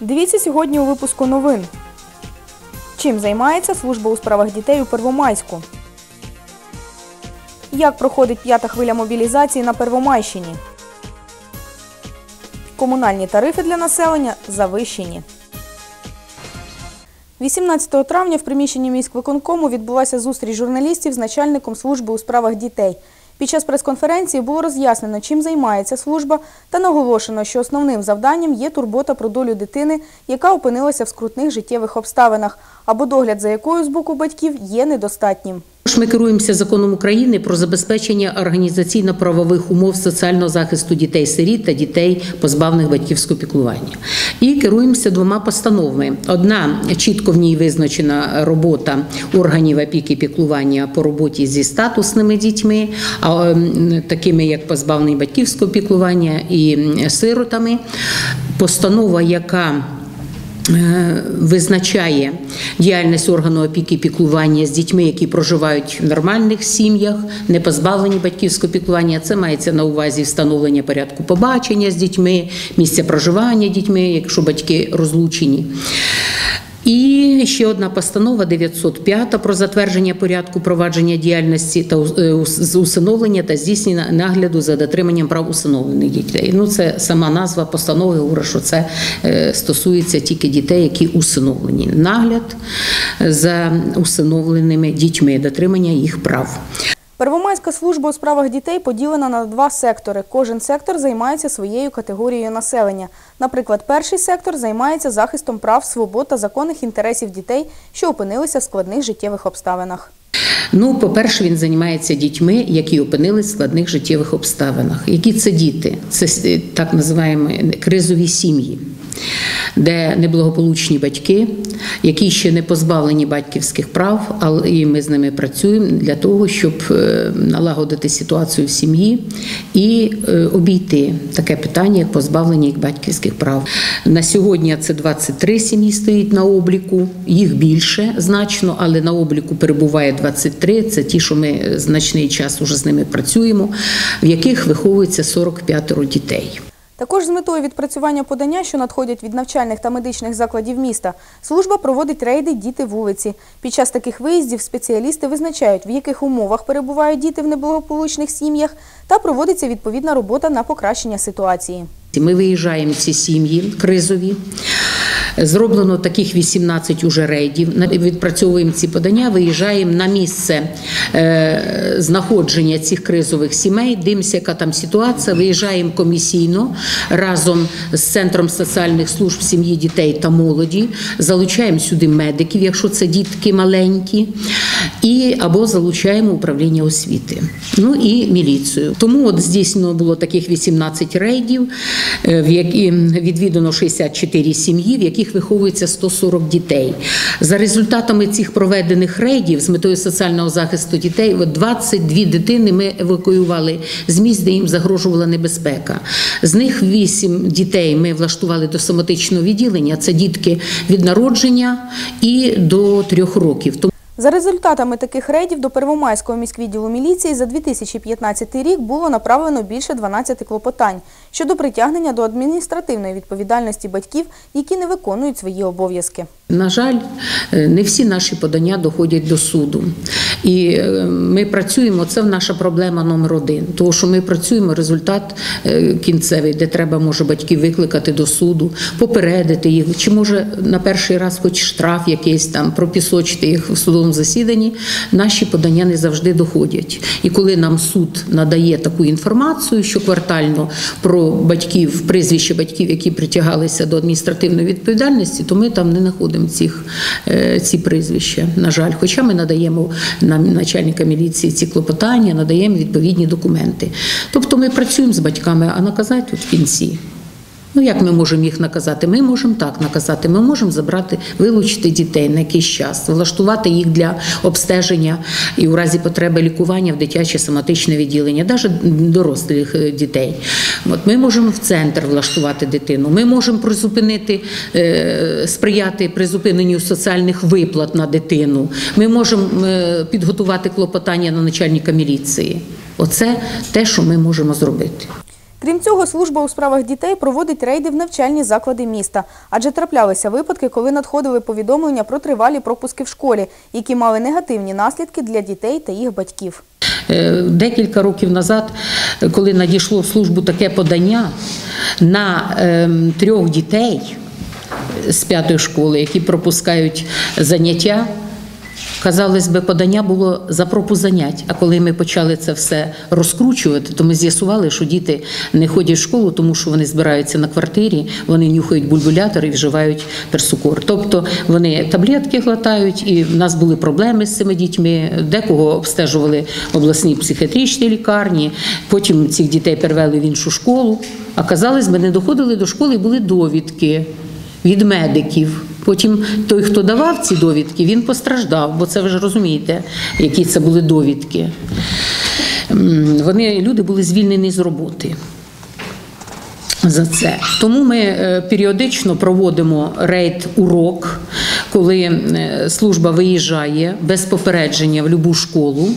Дивіться сьогодні у випуску новин. Чим займається служба у справах дітей у Первомайську? Як проходить п'ята хвиля мобілізації на Первомайщині? Комунальні тарифи для населення завищені. 18 травня в приміщенні міськвиконкому відбулася зустріч журналістів з начальником служби у справах дітей. Під час прес-конференції було роз'яснено, чим займається служба, та наголошено, що основним завданням є турбота про долю дитини, яка опинилася в скрутних життєвих обставинах, або догляд за якою з боку батьків є недостатнім. Ми керуємося законом України про забезпечення організаційно-правових умов соціального захисту дітей-сиріт та дітей, позбавлених батьківського піклування. І керуємося двома постановами. Одна чітко в ній визначена робота органів опіки піклування по роботі зі статусними дітьми, ем, такими як позбавлені батьківського піклування і сиротами. Постанова, яка Визначає діяльність органу опіки і піклування з дітьми, які проживають в нормальних сім'ях, не позбавлені батьківського піклування. Це мається на увазі встановлення порядку побачення з дітьми, місця проживання дітьми, якщо батьки розлучені. І ще одна постанова 905 про затвердження порядку провадження діяльності та е, усиновлення та здійснення нагляду за дотриманням прав усиновлених дітей. Ну це сама назва постанови говорить, що це е, стосується тільки дітей, які усиновлені. Нагляд за усиновленими дітьми, дотримання їх прав. Первомайська служба у справах дітей поділена на два сектори. Кожен сектор займається своєю категорією населення. Наприклад, перший сектор займається захистом прав, свобод та законних інтересів дітей, що опинилися в складних життєвих обставинах. Ну, по-перше, він займається дітьми, які опинились в складних життєвих обставинах. Які це діти? Це е, так називаємо кризові сім'ї, де неблагополучні батьки, які ще не позбавлені батьківських прав, але і ми з ними працюємо для того, щоб е, налагодити ситуацію в сім'ї і е, обійти таке питання, як позбавлення їх батьківських прав. На сьогодні це 23 сім'ї стоїть на обліку, їх більше значно, але на обліку перебуває 23. Це ті, що ми значний час уже з ними працюємо, в яких виховується 45 дітей. Також з метою відпрацювання подання, що надходять від навчальних та медичних закладів міста, служба проводить рейди Діти вулиці. Під час таких виїздів спеціалісти визначають, в яких умовах перебувають діти в неблагополучних сім'ях, та проводиться відповідна робота на покращення ситуації. Ми виїжджаємо ці сім'ї кризові. Зроблено таких 18 уже рейдів. Відпрацьовуємо ці подання, виїжджаємо на місце е, знаходження цих кризових сімей, дивимося, яка там ситуація. Виїжджаємо комісійно разом з центром соціальних служб сім'ї, дітей та молоді. Залучаємо сюди медиків, якщо це дітки маленькі, і або залучаємо управління освіти. Ну і міліцію. Тому от здійснено було таких 18 рейдів, е, в які відвідано 64 сім'ї, в яких виховується 140 дітей. За результатами цих проведених рейдів з метою соціального захисту дітей, 22 дитини ми евакуювали з місць, де їм загрожувала небезпека. З них 8 дітей ми влаштували до соматичного відділення. Це дітки від народження і до 3 років. За результатами таких рейдів до Первомайського міськвідділу міліції за 2015 рік було направлено більше 12 клопотань щодо притягнення до адміністративної відповідальності батьків, які не виконують свої обов'язки. На жаль, е, не всі наші подання доходять до суду. І е, ми працюємо, це наша проблема номер один. Тому що ми працюємо результат е, кінцевий, де треба може батьків викликати до суду, попередити їх, чи може на перший раз хоч штраф якийсь там пропісочити їх в судовому засіданні. Наші подання не завжди доходять. І коли нам суд надає таку інформацію, що квартально про батьків, прізвище батьків, які притягалися до адміністративної відповідальності, то ми там не знаходимо цих е, ці прізвища. На жаль, хоча ми надаємо нам начальника міліції ці клопотання, надаємо відповідні документи. Тобто ми працюємо з батьками, а наказати тут в кінці. Ну як ми можемо їх наказати? Ми можемо так наказати. Ми можемо забрати, вилучити дітей на якийсь час, влаштувати їх для обстеження і у разі потреби лікування в дитяче соматичне відділення, навіть дорослих е, дітей. От ми можемо в центр влаштувати дитину. Ми можемо призупинити, е, сприяти призупиненню соціальних виплат на дитину. Ми можемо е, підготувати клопотання на начальника міліції. Оце те, що ми можемо зробити. Крім цього, служба у справах дітей проводить рейди в навчальні заклади міста, адже траплялися випадки, коли надходили повідомлення про тривалі пропуски в школі, які мали негативні наслідки для дітей та їх батьків. Е, Декілька років назад, коли надійшло в службу таке подання на ем, трьох дітей з п'ятої школи, які пропускають заняття. Казалось би, подання було за пропуск занять. А коли ми почали це все розкручувати, то ми з'ясували, що діти не ходять в школу, тому що вони збираються на квартирі, вони нюхають бульбулятор і вживають персукор. Тобто вони таблетки глотають, і в нас були проблеми з цими дітьми. Декого обстежували в обласній психіатричній лікарні. Потім цих дітей перевели в іншу школу. А казалось би, не доходили до школи, були довідки від медиків. Потім той, хто давав ці довідки, він постраждав, бо це ви ж розумієте, які це були довідки. Вони люди були звільнені з роботи. За це тому ми е, періодично проводимо рейд урок, коли е, служба виїжджає без попередження в будь-яку школу,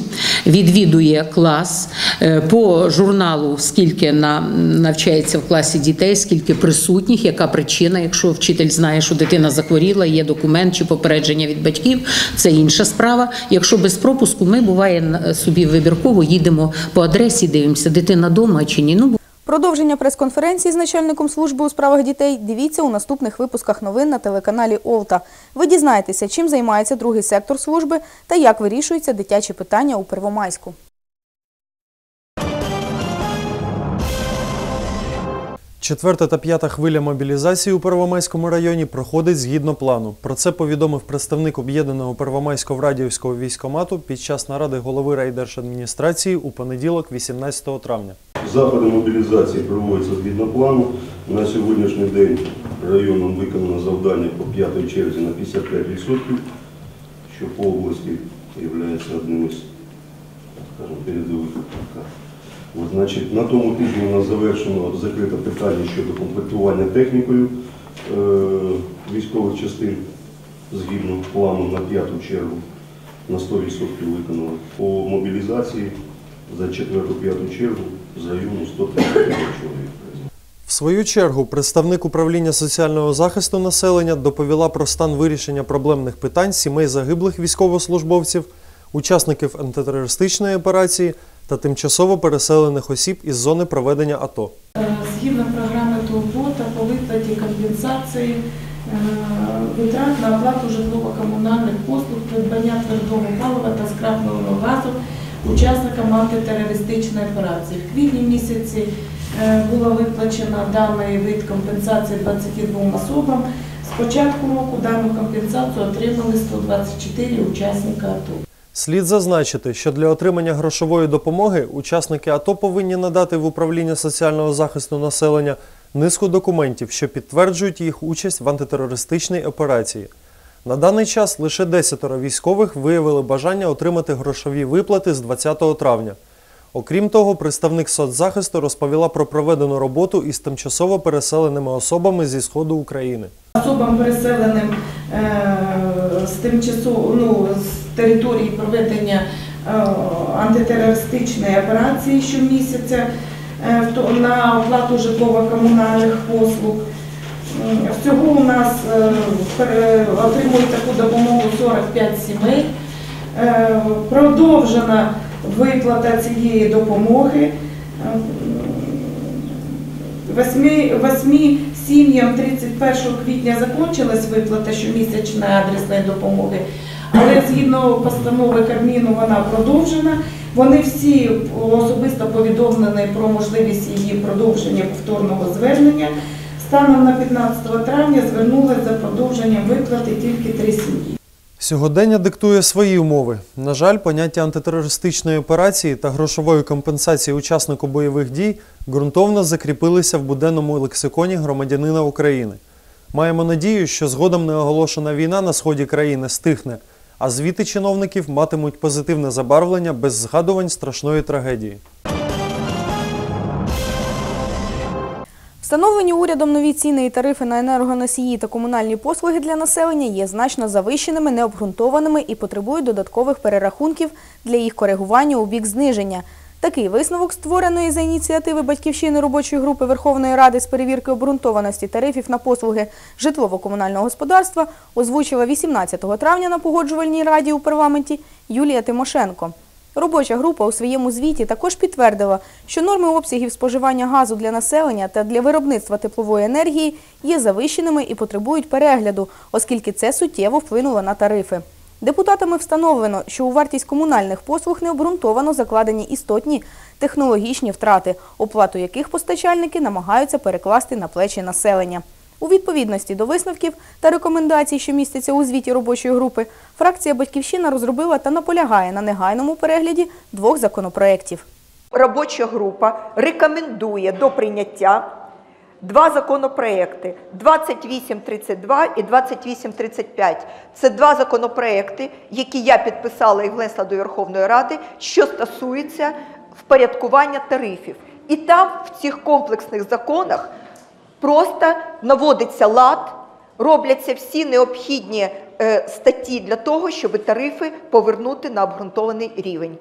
відвідує клас е, по журналу, скільки на навчається в класі дітей, скільки присутніх, яка причина. Якщо вчитель знає, що дитина захворіла, є документ чи попередження від батьків, це інша справа. Якщо без пропуску, ми буває собі вибірково їдемо по адресі, дивимося, дитина вдома чи ні. Ну Продовження прес-конференції з начальником служби у справах дітей дивіться у наступних випусках новин на телеканалі Олта. Ви дізнаєтеся, чим займається другий сектор служби та як вирішуються дитячі питання у Первомайську. Четверта та п'ята хвиля мобілізації у Первомайському районі проходить згідно плану. Про це повідомив представник об'єднаного Первомайсько-Врадіївського військомату під час наради голови райдержадміністрації у понеділок, 18 травня. Заходи мобілізації проводяться згідно плану. На сьогоднішній день районом виконано завдання по п'ятій черзі на 55%, що по області є одним із скажімо, передових. Значить, на тому тижні у нас завершено закрите питання щодо комплектування технікою е, військових частин згідно плану на п'яту чергу на 100% виконали. По мобілізації за четверту-п'яту чергу району 130 чоловік. В свою чергу представник управління соціального захисту населення доповіла про стан вирішення проблемних питань сімей загиблих військовослужбовців, учасників антитерористичної операції та тимчасово переселених осіб із зони проведення АТО. Е, Згідно програми турбота по виплаті компенсації е, витрат на оплату житлово-комунальних послуг, придбання твердого палива та скрапленого газу учасникам антитерористичної операції. В квітні місяці е, була виплачена даний вид компенсації 22 особам. З початку року дану компенсацію отримали 124 учасника АТО. Слід зазначити, що для отримання грошової допомоги учасники АТО повинні надати в управління соціального захисту населення низку документів, що підтверджують їх участь в антитерористичній операції. На даний час лише 10 військових виявили бажання отримати грошові виплати з 20 травня. Окрім того, представник соцзахисту розповіла про проведену роботу із тимчасово переселеними особами зі сходу України. Особам переселеним е, з тимчасово ну, з території проведення е, антитерористичної операції щомісяця е, на оплату житлово-комунальних послуг. Всього у нас е, отримують таку допомогу 45 сімей. Е, Продовжена виплата цієї допомоги. Е, Восьми, восьми сім'ям 31 квітня закончилась виплата щомісячної адресної допомоги, але згідно постанови Кабміну вона продовжена. Вони всі особисто повідомлені про можливість її продовження повторного звернення. Станом на 15 травня звернулися за продовженням виплати тільки три сім'ї. Сьогодення диктує свої умови. На жаль, поняття антитерористичної операції та грошової компенсації учаснику бойових дій ґрунтовно закріпилися в буденному лексиконі громадянина України. Маємо надію, що згодом неоголошена війна на сході країни стихне, а звіти чиновників матимуть позитивне забарвлення без згадувань страшної трагедії. Встановлені урядом нові ціни і тарифи на енергоносії та комунальні послуги для населення є значно завищеними, необґрунтованими і потребують додаткових перерахунків для їх коригування у бік зниження. Такий висновок створеної за ініціативи батьківщини робочої групи Верховної Ради з перевірки обґрунтованості тарифів на послуги житлово-комунального господарства озвучила 18 травня на погоджувальній раді у парламенті Юлія Тимошенко. Робоча група у своєму звіті також підтвердила, що норми обсягів споживання газу для населення та для виробництва теплової енергії є завищеними і потребують перегляду, оскільки це суттєво вплинуло на тарифи. Депутатами встановлено, що у вартість комунальних послуг необґрунтовано закладені істотні технологічні втрати, оплату яких постачальники намагаються перекласти на плечі населення. У відповідності до висновків та рекомендацій, що містяться у звіті робочої групи, фракція Батьківщина розробила та наполягає на негайному перегляді двох законопроєктів. Робоча група рекомендує до прийняття два законопроекти 2832 і 2835. Це два законопроекти, які я підписала і внесла до Верховної Ради, що стосуються впорядкування тарифів. І там, в цих комплексних законах, просто наводиться лад, робляться всі необхідні е, статті для того, щоб тарифи повернути на обґрунтований рівень.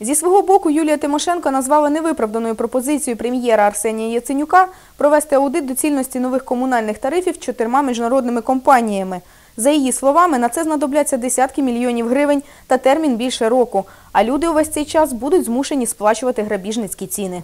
Зі свого боку Юлія Тимошенко назвала невиправданою пропозицію прем'єра Арсенія Яценюка провести аудит доцільності нових комунальних тарифів чотирма міжнародними компаніями. За її словами, на це знадобляться десятки мільйонів гривень та термін більше року, а люди увесь цей час будуть змушені сплачувати грабіжницькі ціни.